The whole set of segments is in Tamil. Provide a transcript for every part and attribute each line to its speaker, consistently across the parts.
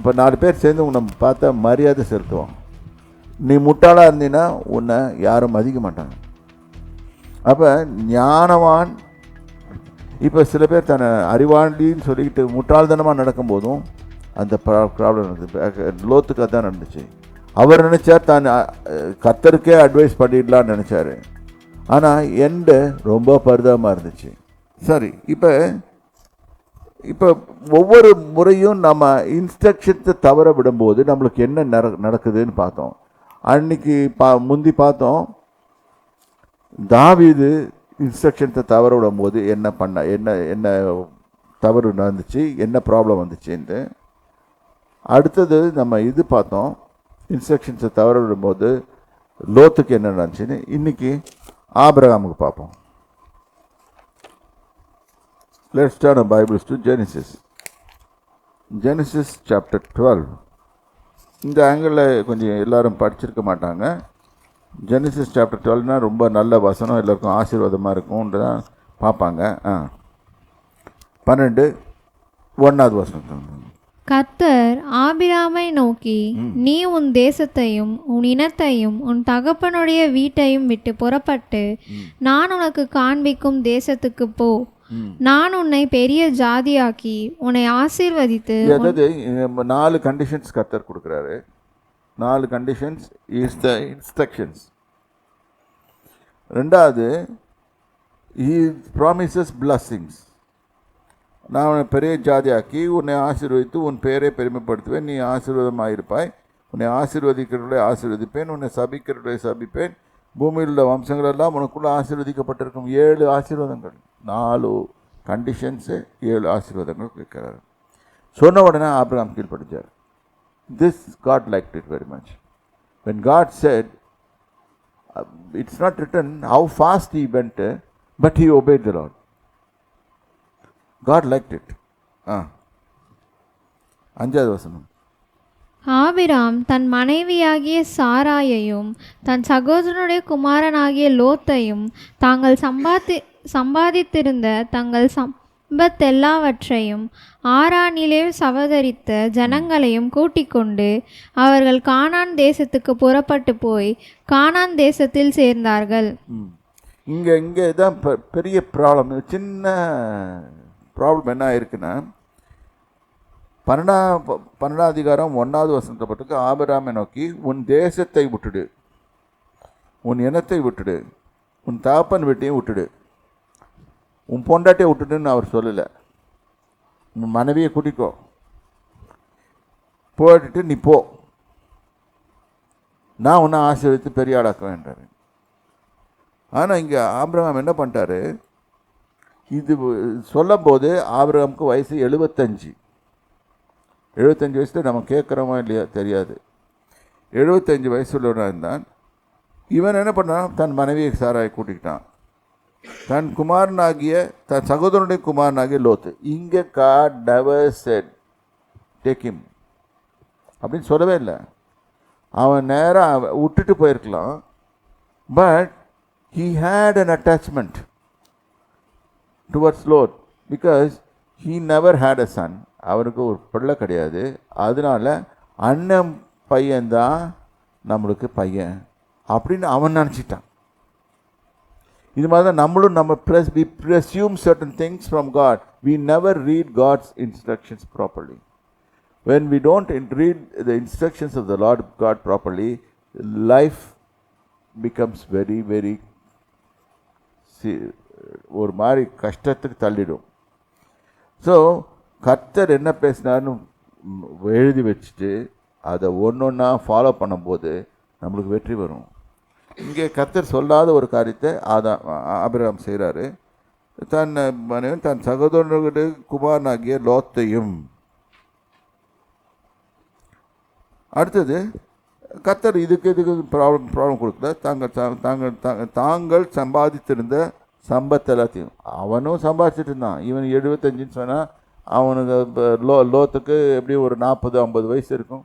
Speaker 1: இப்போ நாலு பேர் சேர்ந்து உன்னை பார்த்தா மரியாதை செலுத்துவோம் நீ முட்டாளாக இருந்தீன்னா உன்னை யாரும் மதிக்க மாட்டாங்க. அப்போ ஞானவான் இப்போ சில பேர் தன்னை அறிவாண்டின்னு சொல்லிக்கிட்டு முட்டாள்தனமாக நடக்கும்போதும் அந்த ப்ராப்ளம் நடந்தது லோத்துக்கு அதான் நடந்துச்சு. அவர் நினச்சார் தான் கத்தருக்கே அட்வைஸ் பண்ணிடலான்னு நினச்சாரு. ஆனால் எண்டு ரொம்ப பரிதாபமாக இருந்துச்சு. சரி இப்போ இப்போ ஒவ்வொரு முறையும் நம்ம இன்ஸ்ட்ரக்ஷன்ஸை தவற விடும்போது நம்மளுக்கு என்ன நட நடக்குதுன்னு பார்த்தோம். அன்னைக்கு பா முந்தி பார்த்தோம். தாவிது இன்ஸ்ட்ரக்ஷன்ஸை தவற விடும்போது என்ன பண்ண என்ன என்ன தவறு நடந்துச்சு என்ன ப்ராப்ளம் வந்துச்சுன்ட்டு. அடுத்தது நம்ம இது பார்த்தோம். இன்ஸ்ட்ரக்ஷன்ஸை தவற விடும்போது லோத்துக்கு என்ன நடந்துச்சுன்னு இன்றைக்கி ஆபிரகாமுக்கு பார்ப்போம். Let's turn our Bibles to Genesis. Genesis chapter 12. இந்த ஆங்கிளில் கொஞ்சம் எல்லாரும் படிச்சிருக்க மாட்டாங்க. ஜெனிசிஸ் சாப்டர் டுவெல்னா ரொம்ப நல்ல வசனம் எல்லாருக்கும் ஆசீர்வாதமாக இருக்கும்ன்றதான் பார்ப்பாங்க. ஆ. பன்னெண்டு ஒன்றாவது வசனம்.
Speaker 2: கர்த்தர் ஆபிராமை நோக்கி நீ உன் தேசத்தையும் உன் இனத்தையும் உன் தகப்பனுடைய வீட்டையும் விட்டு புறப்பட்டு நான் உனக்கு காண்பிக்கும் தேசத்துக்கு போ. நான் உன்னை பெரிய ஜாதியாக்கி உன்னை ஆசீர்வதித்து
Speaker 1: அதாவது நாலு கண்டிஷன்ஸ் கர்த்தர் கொடுக்குறாரு. நாலு கண்டிஷன்ஸ் இஸ் த இன்ஸ்ட்ரக்ஷன்ஸ் ரெண்டாவது ஹீ ப்ராமிசஸ் பிளஸ்ஸிங்ஸ் நான் உன்னை பெரிய ஜாதியாக்கி உன்னை ஆசீர்வதித்து உன் பேரை பெருமைப்படுத்துவேன். நீ ஆசீர்வாதமாக இருப்பாய் உன்னை ஆசீர்வதிக்கிறவர்களை ஆசீர்வதிப்பேன். உன்னை சபிக்கிறவர்களை சபிப்பேன். பூமியில் உள்ள வம்சங்களெல்லாம் உனக்குள்ளே ஆசீர்வதிக்கப்பட்டிருக்கும். ஏழு ஆசீர்வாதங்கள். நாலு கண்டிஷன்ஸு ஏழு ஆசீர்வாதங்கள் கேட்குறாரு சொன்ன உடனே Abraham கீழ்ப்படிச்சார் this God like it very much when God said it's not written how fast he went but he obeyed the Lord God like it ah அஞ்சாவது வசனம்.
Speaker 2: ஆபிராம் தன் மனைவியாகிய சாராயையும் தன் சகோதரனுடைய குமாரனாகிய லோத்தையும் தாங்கள் சம்பாதி சம்பாதித்திருந்த தங்கள் சம்பத்தெல்லாவற்றையும் ஆரானிலே சவதரித்த ஜனங்களையும் கூட்டிக் கொண்டு அவர்கள் கானான் தேசத்துக்கு புறப்பட்டு போய் கானான் தேசத்தில் சேர்ந்தார்கள்.
Speaker 1: இங்கே இங்கே தான் பெரிய ப்ராப்ளம் சின்ன ப்ராப்ளம் என்ன இருக்குன்னா பன்னெண்டா ப- பன்னெண்டாம் அதிகாரம் ஒன்றாவது வசனத்தை பட்டுக்கு ஆபராமை நோக்கி உன் தேசத்தை விட்டுடு. உன் இனத்தை விட்டுடு. உன் தாப்பன் வீட்டையும் விட்டுடு. உன் பொண்டாட்டியை விட்டுடுன்னு அவர் சொல்லலை. உன் மனைவியை கூட்டிக்கோ. போட்டுட்டு நீ போ. நான் உன்னை ஆசீர்வதித்து பெரிய ஆளாக்குவேன்றாரு ஆனால் இங்கே ஆபிரகாம் என்ன பண்ணிட்டாரு? இது சொல்லும்போது ஆபிரகாமுக்கு வயசு எழுபத்தஞ்சு. எழுபத்தஞ்சு வயசில் நம்ம கேட்குறோமா இல்லையா தெரியாது. எழுபத்தஞ்சு வயசுள்ளவனாக இருந்தான். இவன் என்ன பண்ணான்? தன் மனைவியை சாராய் கூட்டிக்கிட்டான். தன் குமாரனாகிய தன் சகோதரனுடைய குமாரனாகிய லோத்து. இங்கே காட் டவர் செட் டேக்கிம் அப்படின்னு சொல்லவே இல்லை. அவன் நேராக விட்டுட்டு போயிருக்கலாம். But he had an attachment towards Lot because he never had a son அவருக்கு ஒரு பிள்ளை கிடையாது. அதனால அண்ணன் பையன்தான் நம்மளுக்கு பையன் அப்படின்னு அவன் நினச்சிட்டான். இது மாதிரி தான் நம்மளும் நம்ம plus we presume certain things from God we never read God's instructions properly when we don't read the instructions of the Lord God properly life becomes very very C- ஒரு மாதிரி கஷ்டத்துக்கு தள்ளிடும். ஸோ கர்த்தர் என்ன பேசினார்னு எழுதி வச்சுட்டு அதை ஒன்று ஒன்றா ஃபாலோ பண்ணும்போது நம்மளுக்கு வெற்றி வரும். இங்கே கர்த்தர் சொல்லாத ஒரு காரியத்தை ஆதா அபிராம் செய்கிறாரு தன் மனைவன் தன் சகோதரனுடைய குமாரனாகிய லோத்தையும். அடுத்தது கத்தர் இதுக்கு இதுக்கு ப்ராப்ளம் ப்ராப்ளம் கொடுக்கல. தாங்கள் தாங்கள் தாங்கள் சம்பாதித்திருந்த சம்பத்தை எல்லாத்தையும். அவனும் சம்பாதிச்சிட்டு இருந்தான். இவன் எழுபத்தஞ்சுன்னு சொன்னால் அவனுக்கு இப்போ லோ லோத்துக்கு எப்படியும் ஒரு நாற்பது ஐம்பது வயசு இருக்கும்.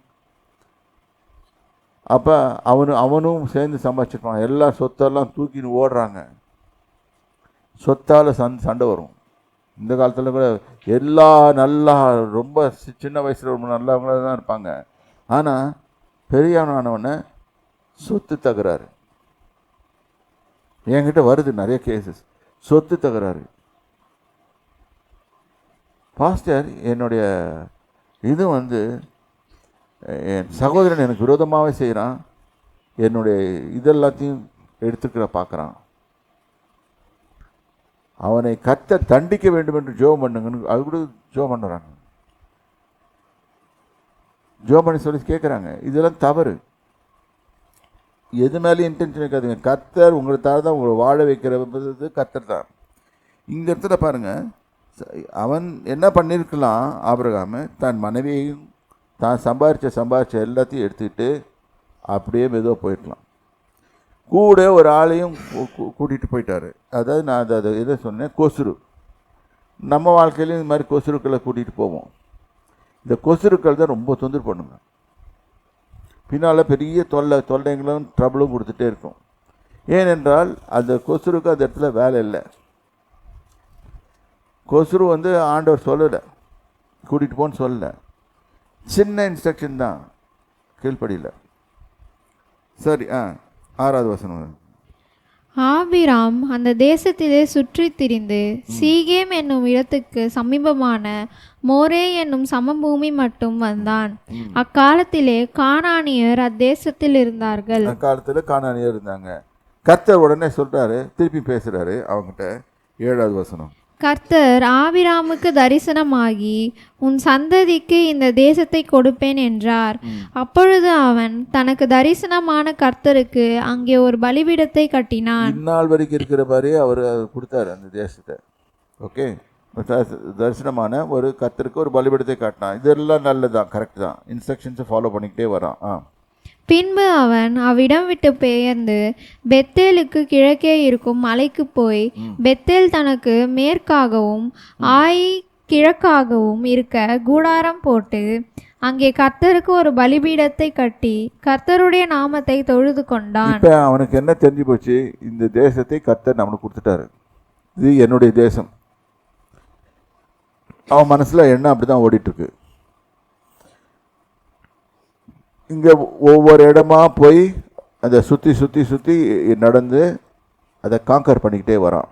Speaker 1: அப்போ அவனு அவனும் சேர்ந்து சம்பாதிச்சிருப்பான். எல்லா சொத்தெல்லாம் தூக்கின்னு ஓடுறாங்க. சொத்தால் சந் சண்டை வரும். இந்த காலத்தில் கூட எல்லா நல்லா ரொம்ப சின்ன வயசில் ரொம்ப நல்லவங்களாக தான் இருப்பாங்க. ஆனால் பெரியவனானவனே சொத்து தகராறு. என்கிட்ட வருது நிறைய கேசஸ் சொத்து தகராறு. பாஸ்டர் என்னுடைய இது வந்து என் சகோதரன் எனக்கு விரோதமாகவே செய்கிறான் என்னுடைய இதெல்லாத்தையும் எடுத்துக்கிற பார்க்குறான் அவனை கத்த தண்டிக்க வேண்டும் என்று ஜோம் பண்ணுங்கன்னு அது கூட ஜோம் பண்ணுறாங்க ஜோம் பண்ணி சொல்லி கேட்குறாங்க இதெல்லாம் தவறு. எது மேலேயும் இன்டென்ஷன் இருக்காதுங்க கத்தர் உங்களை தான் உங்களை வாழ வைக்கிறது கத்தர் தான். இந்த இடத்துல பாருங்கள் அவன் என்ன பண்ணியிருக்கலாம் ஆபிரகாம தன் மனைவியையும் தான் சம்பாரித்த சம்பாரித்த எல்லாத்தையும் எடுத்துக்கிட்டு அப்படியே மெதுவாக போயிடலாம் கூட ஒரு ஆளையும் கூட்டிகிட்டு போயிட்டாரு. அதாவது நான் அதை அதை எதை சொன்னேன் கொசுரு நம்ம வாழ்க்கையிலையும் இந்த மாதிரி கொசுருக்களை கூட்டிகிட்டு போவோம். இந்த கொசுருக்கள் தான் ரொம்ப தொந்தரவு பண்ணுங்க. பின்னால் பெரிய தொல்லை தொல்லைங்களும் ட்ரபிளும் கொடுத்துட்டே இருக்கும். ஏனென்றால் அந்த கொசுருக்கு அந்த இடத்துல வேலை இல்லை. கொசுரு வந்து ஆண்டவர் சொல்லலை. கூட்டிகிட்டு போன்னு சொல்லலை. சின்ன இன்ஸ்ட்ரக்ஷன் தான். கீழ்ப்படியில். சரி ஆ ஆறாவது வசனம்.
Speaker 2: ஆபிராம் அந்த தேசத்திலே சுற்றித் திரிந்து சீகேம் என்னும் இடத்துக்கு சமீபமான மோரே என்னும் சமபூமி மட்டும் வந்தான். அக்காலத்திலே கானானியர் அத்தேசத்தில் இருந்தார்கள்.
Speaker 1: காலத்தில் காணானியாக இருந்தாங்க. கர்த்தர் உடனே சொல்கிறாரு திருப்பி பேசுகிறாரு அவங்ககிட்ட. ஏழாவது வசனம்.
Speaker 2: கர்த்தர் ஆபிராமுக்கு தரிசனமாகி உன் சந்ததிக்கு இந்த தேசத்தை கொடுப்பேன் என்றார். அப்பொழுது அவன் தனக்கு தரிசனமான கர்த்தருக்கு அங்கே ஒரு பலிபீடத்தை கட்டினான்.
Speaker 1: இந்நாள் வரைக்கும் இருக்கிற மாதிரி அவர் கொடுத்தாரு அந்த தேசத்தை. ஓகே? தரிசனமான ஒரு கர்த்தருக்கு ஒரு பலிபீடத்தை காட்டினான். இதெல்லாம் நல்லதுதான் கரெக்ட் தான். இன்ஸ்ட்ரக்ஷன்ஸை ஃபாலோ பண்ணிக்கிட்டே வரான். ஆ.
Speaker 2: பின்பு அவன் அவ்விடம் விட்டு பெயர்ந்து பெத்தேலுக்கு கிழக்கே இருக்கும் மலைக்கு போய் பெத்தேல் தனக்கு மேற்காகவும் ஆயி கிழக்காகவும் இருக்க கூடாரம் போட்டு அங்கே கர்த்தருக்கு ஒரு பலிபீடத்தை கட்டி கர்த்தருடைய நாமத்தை தொழுது கொண்டான்.
Speaker 1: இப்போ அவனுக்கு என்ன தெரிஞ்சு போச்சு? இந்த தேசத்தை கர்த்தர் நம்மளுக்கு கொடுத்துட்டாரு. இது என்னுடைய தேசம். அவன் மனசில் எண்ணம் அப்படி தான் ஓடிட்டுருக்கு இங்கே ஒவ்வொரு இடமா போய் அதை சுற்றி சுற்றி சுற்றி நடந்து அதை காங்கர் பண்ணிக்கிட்டே வரான்.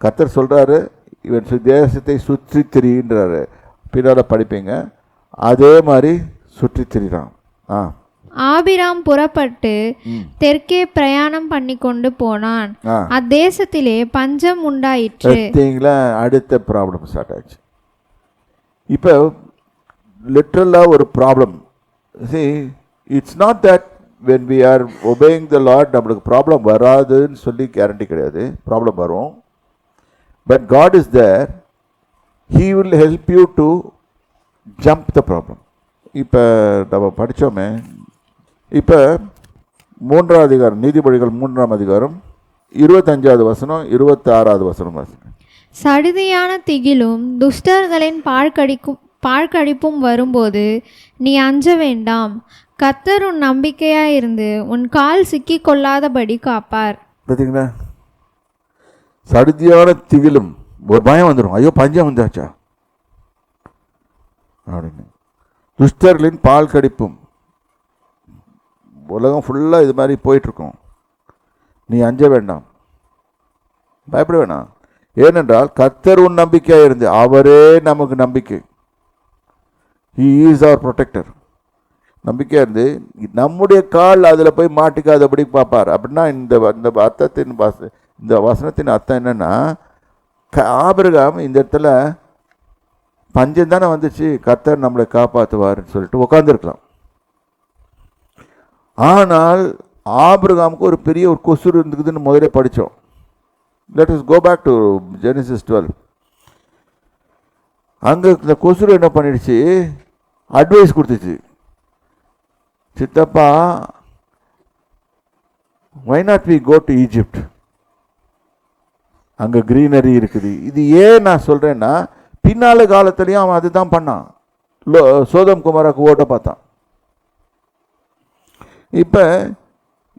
Speaker 1: கர்த்தர் சொல்கிறாரு இவன் தேசத்தை சுற்றி திரின்றாரு பின்னால் படிப்பீங்க. அதே மாதிரி சுற்றி திரிகிறான் ஆ.
Speaker 2: ஆபிராம் புறப்பட்டு தெற்கே பிரயாணம் பண்ணி கொண்டு போனான். அத்தேசத்திலே பஞ்சம் உண்டாயிற்று.
Speaker 1: அடுத்த ப்ராப்ளம் ஸ்டார்ட் ஆச்சு. இப்போ லிட்ரலாக ஒரு problem see it's not that when we are obeying the Lord நம்மளுக்கு ப்ராப்ளம் வராதுன்னு சொல்லி கேரண்டி கிடையாது. ப்ராப்ளம் வரும். But God is there he will help you to jump the problem இப்போ நம்ம படித்தோமே இப்போ மூன்றாம் அதிகாரம் நீதிபதிகள் மூன்றாம் அதிகாரம் இருபத்தஞ்சாவது வசனம் இருபத்தாறாவது வசனம் வசனம்
Speaker 2: சடுதியான திகிலும் துஷ்டர்களின் பாழ்கடிக்கும் பாழ்கழிப்பும் வரும்போது நீ அஞ்ச வேண்டாம். கத்தர் உன் நம்பிக்கையாக இருந்து உன் கால் சிக்கி கொள்ளாதபடி காப்பார்.
Speaker 1: பார்த்தீங்களா சடுதியான திகிலும் ஒரு பயம் வந்துடும் ஐயோ பஞ்சம் வந்தாச்சா? அப்படின்னு. துஷ்டர்களின் பால் கடிப்பும் உலகம் ஃபுல்லாக இது மாதிரி போயிட்டுருக்கும். நீ அஞ்ச வேண்டாம். பயப்பட வேணாம். ஏனென்றால் கத்தர் உன் நம்பிக்கையாக இருந்து அவரே நமக்கு நம்பிக்கை. இஸ் அவர் ப்ரொடெக்டர் நம்பிக்கையாக இருந்து நம்முடைய கால் அதில் போய் மாட்டிக்காதபடி பார்ப்பார். அப்படின்னா இந்த இந்த அர்த்தத்தின் வச இந்த வசனத்தின் அர்த்தம் என்னன்னா ஆபிரகாம் இந்த இடத்துல பஞ்சம் தானே வந்துச்சு கத்தர் நம்மளை காப்பாற்றுவார்னு சொல்லிட்டு உட்காந்துருக்கலாம் ஆனால் ஆபிரகாமுக்கு ஒரு பெரிய ஒரு கொசுறு இருந்துக்குதுன்னு முதலே படித்தோம் let us go back to Genesis twelve அங்கே இந்த கொசுர் என்ன பண்ணிடுச்சு? அட்வைஸ் கொடுத்துச்சு. சித்தப்பா why not we go to Egypt அங்கே க்ரீனரி இருக்குது. இது ஏன் நான் சொல்கிறேன்னா பின்னால காலத்துலேயும் அவன் அதுதான் பண்ணான். லோ சோதம் குமாராக்கு ஓட்ட பார்த்தான். இப்போ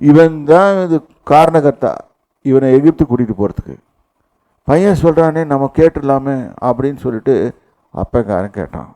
Speaker 1: இவன் தான் இது காரணகர்த்தா. இவனை எகிப்து கூட்டிகிட்டு போகிறதுக்கு பையன் சொல்கிறானே நம்ம கேட்டுடலாமே அப்படின்னு சொல்லிட்டு அப்பங்காரன் கேட்டான்.